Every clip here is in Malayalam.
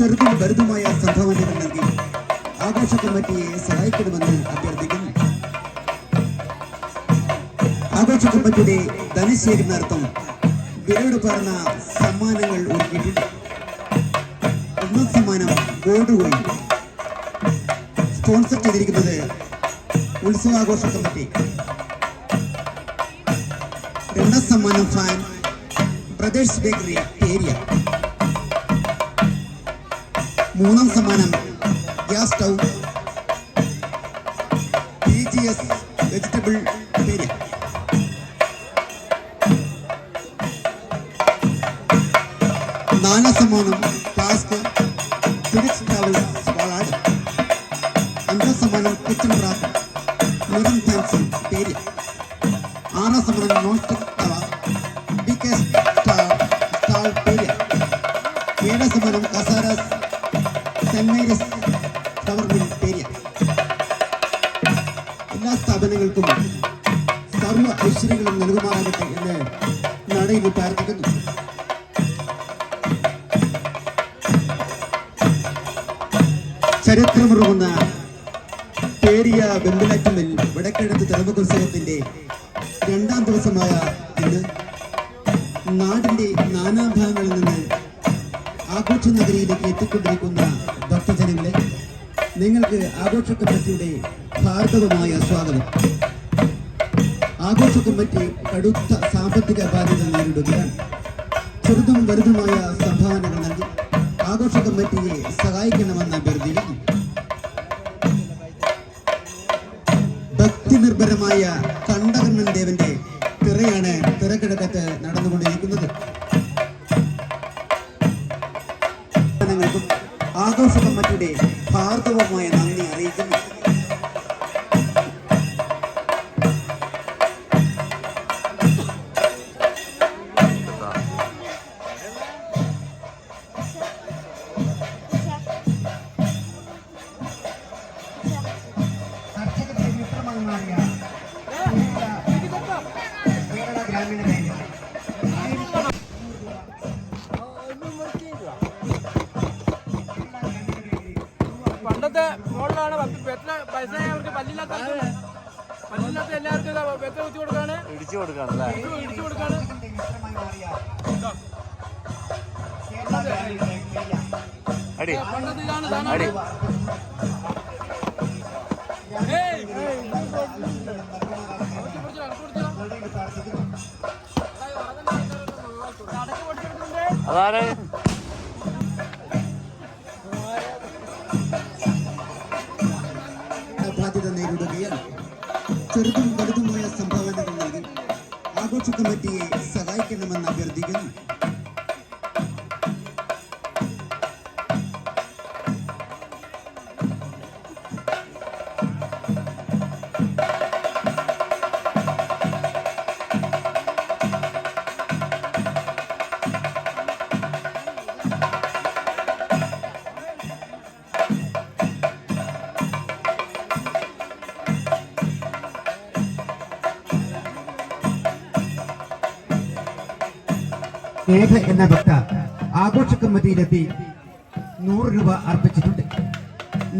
ചെറുതും വലുതുമായ സംഭാവനകൾ നൽകി ആഘോഷ കമ്മിറ്റിയെ സഹായിക്കണമെന്ന് അഭ്യർത്ഥിക്കുന്നു. ആഘോഷ കമ്മിറ്റിയുടെ ധനശേഖരണാർത്ഥം വിലയോട് പറഞ്ഞ സമ്മാനങ്ങൾ ഒരുക്കിയിട്ടുണ്ട്. ഒന്നാം സമ്മാനം ഗോൾഡ് കോയിൻ സ്പോൺസർ ചെയ്തിരിക്കുന്നത് ഉത്സവാഘോഷ കമ്മിറ്റി. രണ്ടാം സമ്മാനം ഫാൻ പ്രദേശ് ബേക്കറി ഏരിയ. മൂന്നാം സമ്മാനം. Gas stove. P G S vegetable പേര് നാലാം സമ്മാനം ഫ്ലാസ്ക് ഫിനിക്സ് ട്രാവൽസ് വാളാട് അഞ്ചാം സമ്മാനം കിച്ചൺ റാപ്പ് നിറം ഫാൻസി പേര് ആറാം സമ്മാനം നോൺ ചരിത്രമുറങ്ങുന്ന പേരിയ വെമ്പിലാറ്റമ്മിൽ വടക്കിഴക്ക് തിറമുഖോത്സവത്തിന്റെ രണ്ടാം ദിവസമായ ഇന്ന് നാടിന്റെ നാനാഭാഗങ്ങളിൽ നിന്ന് ആഘോഷ നഗരിയിലേക്ക് എത്തിക്കൊണ്ടിരിക്കുന്ന ഭക്തജനങ്ങളെ നിങ്ങൾക്ക് ആഘോഷ കമ്മിറ്റിയുടെ ഭാർഗവമായ സ്വാഗതം. ആഘോഷ കമ്മിറ്റി കടുത്ത സാമ്പത്തിക ബാധ്യത നേരിടുകയാണ്. ചെറുതും വലുതുമായ സംഭാവനകൾ നൽകി ആഘോഷ കമ്മിറ്റിയെ സഹായിക്കണമെന്ന് അഭ്യർത്ഥിക്കുന്നു. ഭക്തി നിർഭരമായ കണ്ടകർണൻ ദേവന്റെ തിറയാണ് തിറക്കിടക്കത്ത് നടന്നുകൊണ്ടിരിക്കുന്നത്. ആഘോഷ കമ്മിറ്റിയുടെ ഭാർഗവമായ അവർക്ക് പല്ലില്ലാത്ത പല്ലില്ലാത്ത എല്ലാവർക്കും വെത്ത കുത്തി കൊടുക്കാണ്. ഇടിച്ചു കൊടുക്കാണല്ലേ ഇടിച്ചു കൊടുക്കാണ്. അടി. പണ്ടത്തെ ഇതാണ് അടി. ഏയ്, ആഘോഷ കമ്മിറ്റിയെ ഏക എന്ന ഭക്ത ആഘോഷ കമ്മിറ്റിയിലെത്തി നൂറ് രൂപ അർപ്പിച്ചിട്ടുണ്ട്.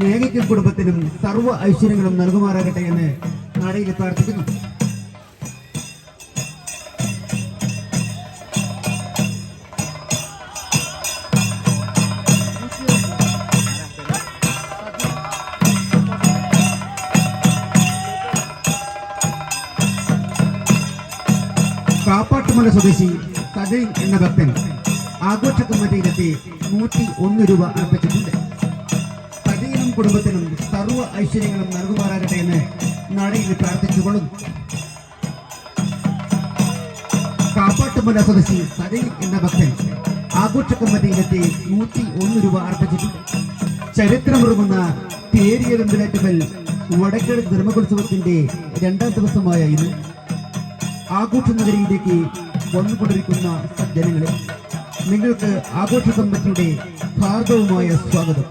നേകയ്ക്കും കുടുംബത്തിനും സർവ ഐശ്വര്യങ്ങളും നൽകുമാറാകട്ടെ എന്ന് നടയിൽ പ്രാർത്ഥിക്കുന്നു. കാപ്പാട്ടുമല സ്വദേശി സജയൻ എന്ന ഭക്തൻ ആഘോഷ കമ്മിറ്റിയിലെത്തി നൂറ്റി ഒന്ന് രൂപ അർപ്പിച്ചിട്ടുണ്ട്. സജയനും കുടുംബത്തിനും സർവ ഐശ്വര്യങ്ങളും നൽകുമാറാകട്ടെ എന്ന് നടയിൽ പ്രാർത്ഥിച്ചുകൊള്ളുന്നു. കാപ്പാട്ടുമല സ്വദേശി സജയൻ എന്ന ഭക്തൻ ആഘോഷ കമ്മിറ്റിയിലെത്തി നൂറ്റി ഒന്ന് രൂപ അർപ്പിച്ചിട്ടുണ്ട്. ചരിത്രമുറങ്ങുന്ന തേരിയ വെമ്പിലേറ്റുമൽ വടക്കേട് ധർമ്മോത്സവത്തിന്റെ രണ്ടാം ദിവസമായ ഇന്ന് ആഘോഷ നഗരിയിലേക്ക് വന്നുകൊണ്ടിരിക്കുന്ന ജനങ്ങളെ നിങ്ങൾക്ക് ആഘോഷ കമ്മിറ്റിയുടെ ഭാർഗവുമായ സ്വാഗതം.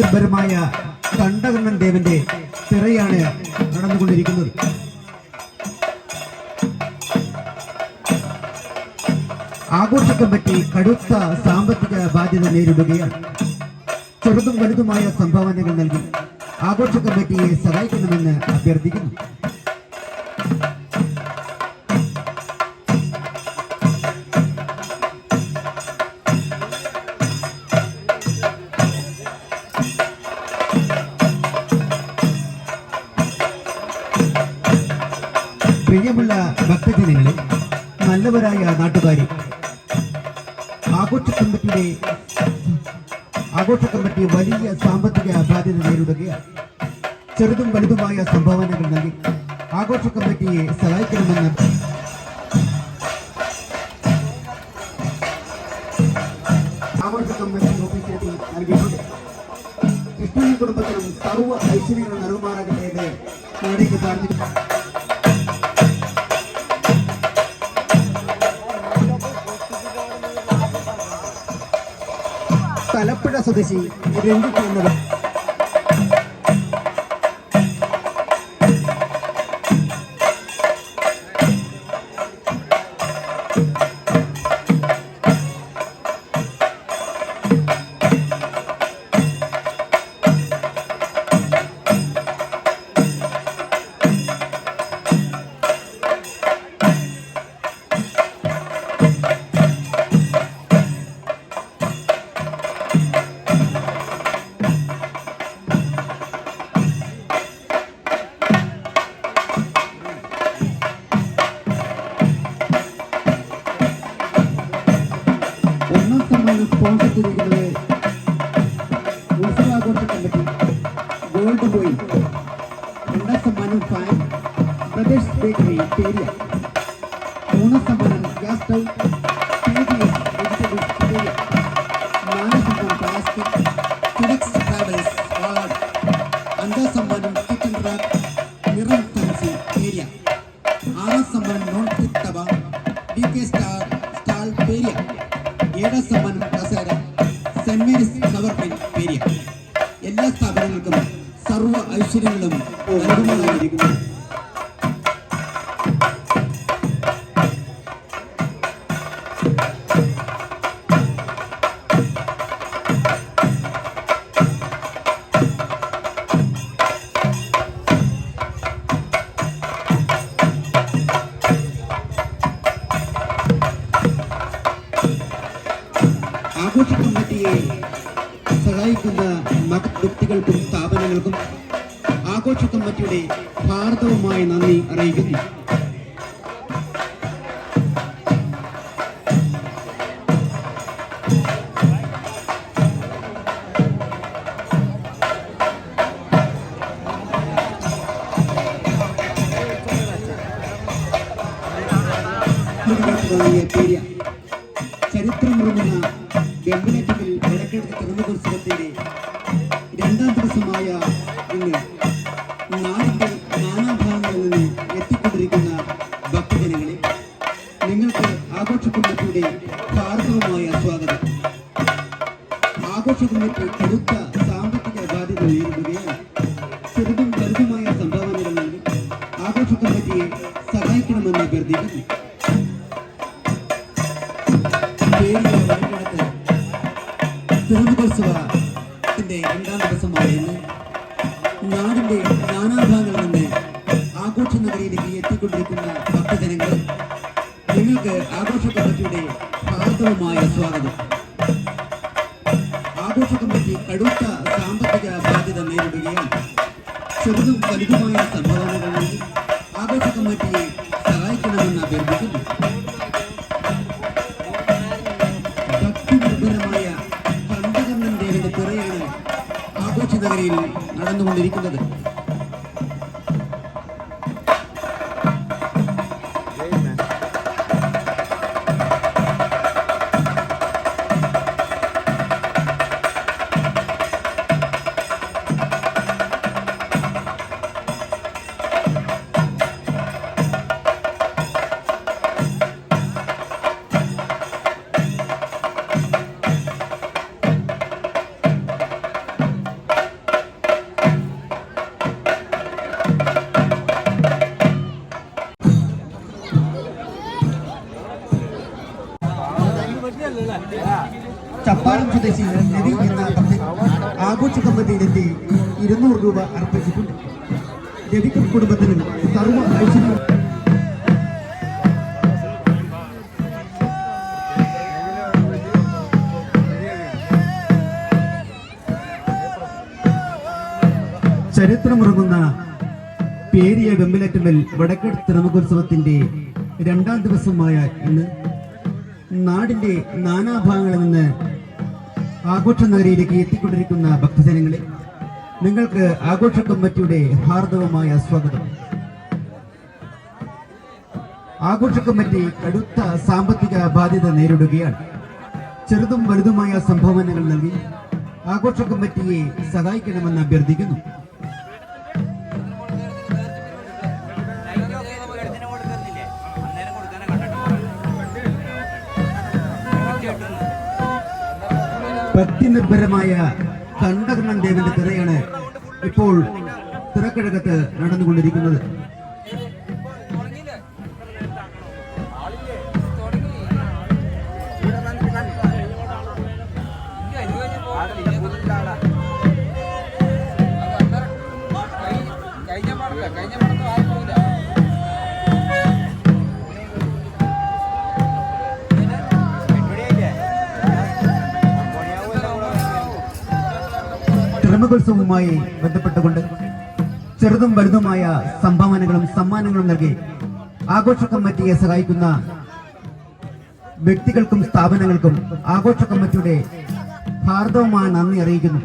നിർഭരമായ കണ്ടകണ്ണൻ ദേവന്റെ തിറയാണ് നടന്നുകൊണ്ടിരിക്കുന്നത്. ആഘോഷ കമ്മിറ്റി കടുത്ത സാമ്പത്തിക ബാധ്യത നേരിടുകയാണ്. ചെറുതും വലുതുമായ സംഭാവനകൾ നൽകി ആഘോഷ കമ്മിറ്റിയെ സഹായിക്കണമെന്ന് അഭ്യർത്ഥിക്കുന്നു. പ്രിയമുള്ള ഭക്തജനങ്ങളെ നല്ലവരായ നാട്ടുകാരി ആഘോഷ കമ്മിറ്റിയുടെ ആഘോഷ കമ്മിറ്റി വലിയ സാമ്പത്തിക ബാധ്യത നേരിടുകയാണ്. ചെറുതും വലുതുമായ സംഭാവനകൾ നൽകി ആഘോഷ കമ്മിറ്റിയെ സഹായിക്കണമെന്ന് ആഘോഷ കമ്മിറ്റി നൽകിയിട്ടുണ്ട്. കൃഷ്ണൻ കുടുംബത്തിനും സർവ ഐശ്വര്യങ്ങൾ നൽകുമാറാകട്ടെ എന്ന് പ്രാർത്ഥിക്കുന്നു. സ്വദേശി രഞ്ജിത്ത് എന്നവർ ആഘോഷ കമ്മിറ്റിയുടെ ഭാരതവുമായി നന്ദി അറിയിക്കുന്നു. ചരിത്രം പേരിയ ചരിത്രമുറങ്ങുന്ന വിലക്കെടുത്ത് രണ്ടാം വടക്കെടുത്ത് തിരുവനന്തപുരത്തിന്റെ രണ്ടാം ദിവസമായ ഇന്ന് നാടിന്റെ നാനാഭാഗങ്ങളിൽ നിന്ന് ആഘോഷ നഗരിയിലേക്ക് എത്തിക്കൊണ്ടിരിക്കുന്ന ഭക്തജനങ്ങൾ നിങ്ങൾക്ക് ആഘോഷ കമ്മിറ്റിയുടെ ഹാർദവമായ സ്വാഗതം. ആഘോഷ കമ്മിറ്റി കടുത്ത സാമ്പത്തിക ബാധ്യത നേരിടുകയും ചെറുതും വലുതുമായ സംഭാവനകൾ നൽകി ആഘോഷ കമ്മിറ്റിയെ നടന്നുകൊണ്ടിരിക്കുന്നത് ചപ്പാളം സ്വദേശി നബി എന്ന ആഘോഷ സമിതിയിലെത്തി ഇരുന്നൂറ് രൂപ അർപ്പിച്ചിട്ടുണ്ട്. രവിക്കും കുടുംബത്തിന് സർവ ഐശ്വര്യം ചരിത്രമുറങ്ങുന്ന പേരിയ വെമ്പിലേറ്റമ്മൽ വടക്കെടുത്ത് നമുക്കുത്സവത്തിന്റെ രണ്ടാം ദിവസമായ ഇന്ന് നാടിന്റെ നാനാഭാഗങ്ങളിൽ നിന്ന് ആഘോഷ നഗരിയിലേക്ക് എത്തിക്കൊണ്ടിരിക്കുന്ന ഭക്തജനങ്ങളെ നിങ്ങൾക്ക് ആഘോഷ കമ്മിറ്റിയുടെ ഹാർദവമായ സ്വാഗതം. ആഘോഷ കമ്മിറ്റി കടുത്ത സാമ്പത്തിക ബാധ്യത നേരിടുകയാണ്. ചെറുതും വലുതുമായ സംഭാവനകൾ നൽകി ആഘോഷ കമ്മിറ്റിയെ സഹായിക്കണമെന്ന് അഭ്യർത്ഥിക്കുന്നു. ഭക്തിനിർഭരമായ കണ്ടകണ്ണൻ ദേവന്റെ തിരയാണ് ഇപ്പോൾ തിരക്കിഴക്കത്ത് നടന്നുകൊണ്ടിരിക്കുന്നത്. കഴിഞ്ഞ പാടില്ല? കഴിഞ്ഞ തിറമകോത്സവവുമായി ബന്ധപ്പെട്ടുകൊണ്ട് ചെറുതും വലുതുമായ സംഭാവനകളും സമ്മാനങ്ങളും നൽകി ആഘോഷ കമ്മിറ്റിയെ സഹായിക്കുന്ന വ്യക്തികൾക്കും സ്ഥാപനങ്ങൾക്കും ആഘോഷ കമ്മിറ്റിയുടെ ഹാർദവമായ നന്ദി അറിയിക്കുന്നു.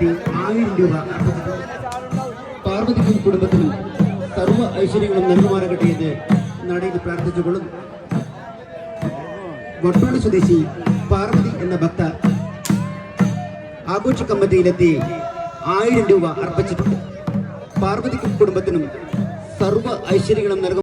കമ്മിറ്റിയിലെത്തി ആയിരം രൂപ. പാർവതി കുടുംബത്തിന് സർവ ഐശ്വര്യങ്ങളും നൽകുമാറാകട്ടെ എന്ന് നടയിൽ പ്രാർത്ഥിച്ചുകൊള്ളും വട്ടോട് സ്വദേശി പാർവതി എന്ന ഭക്ത ആഘോഷ കമ്മിറ്റിയിലെത്തി ആയിരം രൂപ അർപ്പിച്ചിട്ടുണ്ട്. പാർവതി കുടുംബത്തിനും സർവ ഐശ്വര്യങ്ങളും നൽകും.